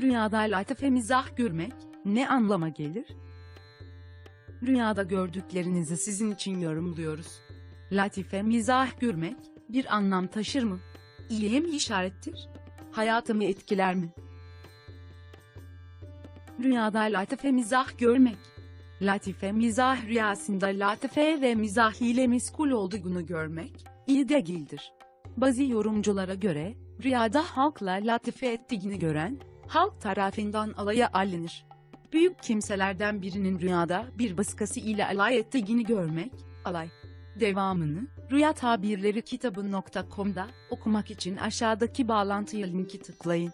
Rüyada latife mizah görmek ne anlama gelir? Rüyada gördüklerinizi sizin için yorumluyoruz. Latife mizah görmek bir anlam taşır mı? İyiye mi işarettir? Hayatımı etkiler mi? Rüyada latife mizah görmek. Latife mizah rüyasında latife ve mizah ile miskul olduğunu görmek iyi değildir. Bazı yorumculara göre rüyada halkla latife ettiğini gören halk tarafından alaya alınır. Büyük kimselerden birinin rüyada bir baskısı ile alay ettiğini görmek, alay. Devamını, Rüya Tabirleri kitabı.com'da okumak için aşağıdaki bağlantıya linki tıklayın.